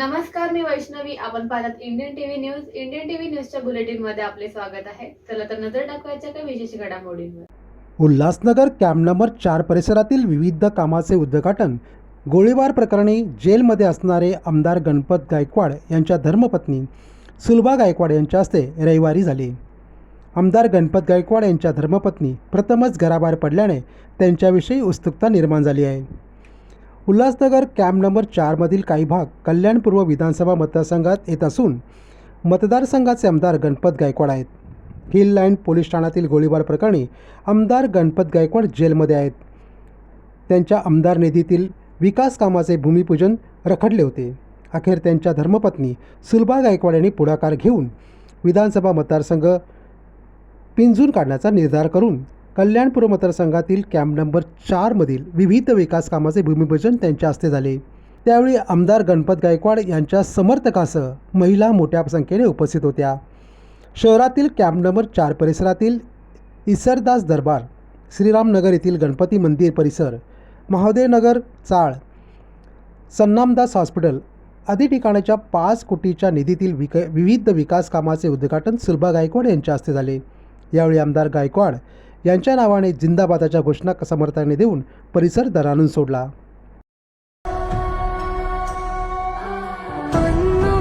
नमस्कार मी वैष्णवी. आपण पाहतात Indian TV news Indian TV न्यूजच्या बुलेटिनमध्ये आपले स्वागत आहे. चला तर नजर टाकवायच्या काही विशेष घडामोडींवर. उल्हासनगर कॅम्प नंबर चार परिसरातील विविध कामाचे उद्घाटन. गोळीबार प्रकरणी जेलमध्ये असणारे आमदार गणपत गायकवाड यांच्या धर्मपत्नी सुलभा गायकवाड यांच्या हस्ते रविवारी झाले. आमदार गणपत गायकवाड यांच्या धर्मपत्नी प्रथमच घराबाहेर पडल्याने त्यांच्याविषयी उत्सुकता निर्माण झाली आहे. उल्हासनगर कॅम्प नंबर चारमधील काही भाग कल्याणपूर्व विधानसभा मतदारसंघात येत असून मतदारसंघाचे आमदार गणपत गायकवाड आहेत. हिल लाईन पोलीस ठाण्यातील गोळीबार प्रकरणी आमदार गणपत गायकवाड जेलमध्ये आहेत. त्यांच्या आमदार निधीतील विकास कामाचे भूमिपूजन रखडले होते. अखेर त्यांच्या धर्मपत्नी सुलभा गायकवाड यांनी पुढाकार घेऊन विधानसभा मतदारसंघ पिंजून काढण्याचा निर्धार करून कल्याणपूर्व मतदारसंघातील कॅम्प नंबर चारमधील विविध विकास कामाचे भूमिपूजन त्यांच्या हस्ते झाले. त्यावेळी आमदार गणपत गायकवाड यांच्या समर्थकासह महिला मोठ्या संख्येने उपस्थित होत्या. शहरातील कॅम्प नंबर चार परिसरातील इसरदास दरबार श्रीरामनगर येथील गणपती मंदिर परिसर महादेवनगर चाळ सन्नामदास हॉस्पिटल आदी ठिकाणाच्या पाच कोटीच्या निधीतील विक विविध विकास कामाचे उद्घाटन सुलभा गायकवाड यांच्या हस्ते झाले. यावेळी आमदार गायकवाड यांच्या नावाने जिंदाबादाच्या घोषणा समर्थाने देऊन परिसर दरानून सोडला. अन्नों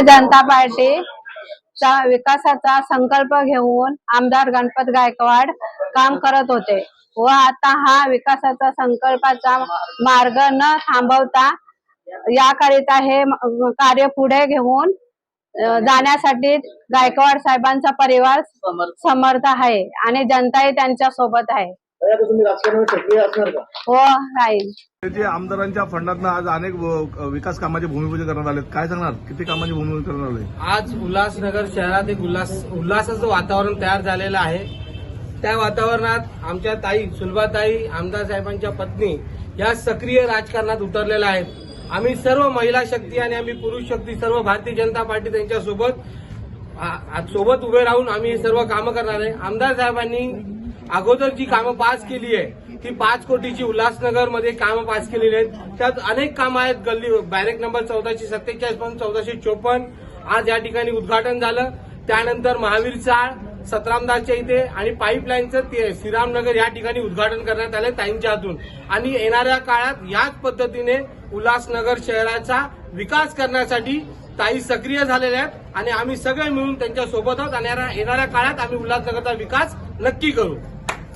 भारतीय जनता पार्टीचा विकासाचा संकल्प घेऊन आमदार गणपत गायकवाड काम करत होते. व आता हा विकासाचा संकल्पाचा मार्ग न थांबवता याकरिता हे कार्य पुढे घेऊन जाण्यासाठी गायकवाड साहेबांचा परिवार समर्थ. आहे आणि जनताही त्यांच्यासोबत आहे. आता तुम्ही राजकारणामध्ये सक्रिय असणार का? हो राहील जे आमदारांच्या फंडातनं आज अनेक व- विकास कामाचे भूमिपूजन करण्यात आले काय सांगणार? किती कामाचे भूमिपूजन करण्यात आले आज उल्हासनगर शहरात एक उल्हास उल्हासाचं वातावरण तयार झालेलं आहे. त्या वातावरणात आमच्या ताई सुलभाताई आमदार साहेबांच्या पत्नी या सक्रिय राजकारणात उतरलेल्या आहेत. आम्ही सर्व महिला शक्ती आणि आम्ही पुरुष शक्ती सर्व भारतीय जनता पार्टी त्यांच्यासोबत आ- आ- सोबत उभे राहून आम्ही हे सर्व कामं करणार आहे. आमदार साहेबांनी अगोदर जी कामं पास केली आहे ती पाच कोटीची उल्हासनगरमध्ये कामं पास केलेली आहेत. त्यात अनेक कामं आहेत गल्ली बॅरेक नंबर चौदाशे सत्तेचाळीस पण चौदाशे चोपन्न. आज या ठिकाणी उद्घाटन झालं. त्यानंतर महावीर चाळ सतरामदासच्या इथे आणि पाईपलाईनचं ते श्रीरामनगर या ठिकाणी उद्घाटन करण्यात आलं ताईंच्या हातून. आणि येणाऱ्या काळात याच पद्धतीने उल्हासनगर शहराचा विकास करण्यासाठी ताई सक्रिय झालेल्या आहेत आणि आम्ही सगळे मिळून त्यांच्यासोबत आहोत आणि येणाऱ्या काळात आम्ही उल्हासनगरचा विकास नक्की करू.